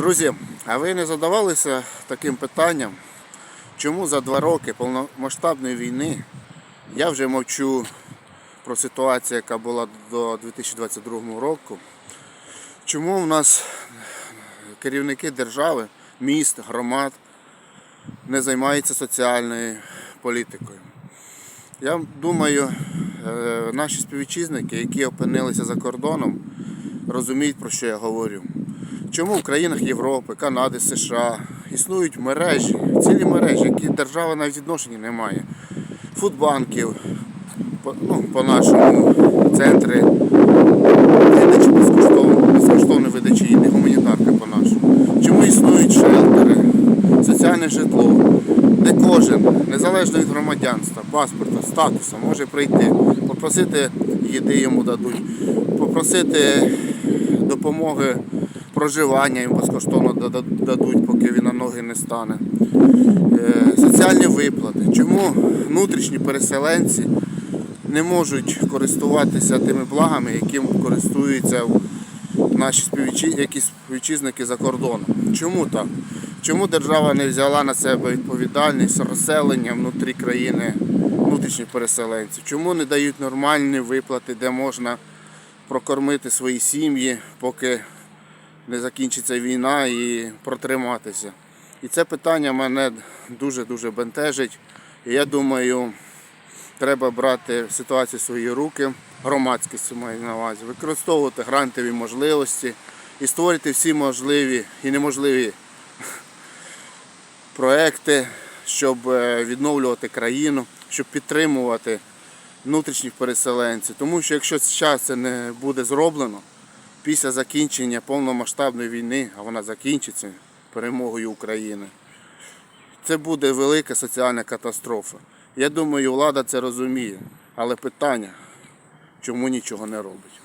Друзі, а ви не задавалися таким питанням, чому за два роки повномасштабної війни я вже мовчу про ситуацію, яка була до 2022 року, чому в нас керівники держави, міст, громад не займаються соціальною політикою? Я думаю, е, наші співвітчизники, які опинилися за кордоном, розуміють, про що я говорю. Чому в країнах Європи, Канади, США існують мережі, цілі мережі, які держава навіть відношення не має. Фудбанків, ну, по-нашому, центри видачі безкоштовно, безкоштовної видачі їди, гуманітарка по-нашому. Чому існують шелтери, соціальне житло, де кожен, незалежно від громадянства, паспорта, статусу, може прийти, попросити їди йому дадуть, попросити допомоги проживання їм безкоштовно дадуть, поки він на ноги не стане. Е, Соціальні виплати. Чому внутрішні переселенці не можуть користуватися тими благами, яким користуються наші співвітчи- співвітчизники за кордоном? Чому так? Чому держава не взяла на себе відповідальність розселення внутрі країни внутрішніх переселенців? Чому не дають нормальні виплати, де можна прокормити свої сім'ї, поки не закінчиться війна і протриматися. І це питання мене дуже-дуже бентежить. І я думаю, треба брати ситуацію в свої руки, громадськість маю на увазі, використовувати грантові можливості і створити всі можливі і неможливі проекти, щоб е, відновлювати країну, щоб підтримувати внутрішніх переселенців. Тому що якщо зараз це не буде зроблено, після закінчення повномасштабної війни, а вона закінчиться перемогою України, це буде велика соціальна катастрофа. Я думаю, влада це розуміє, але питання, чому нічого не робить.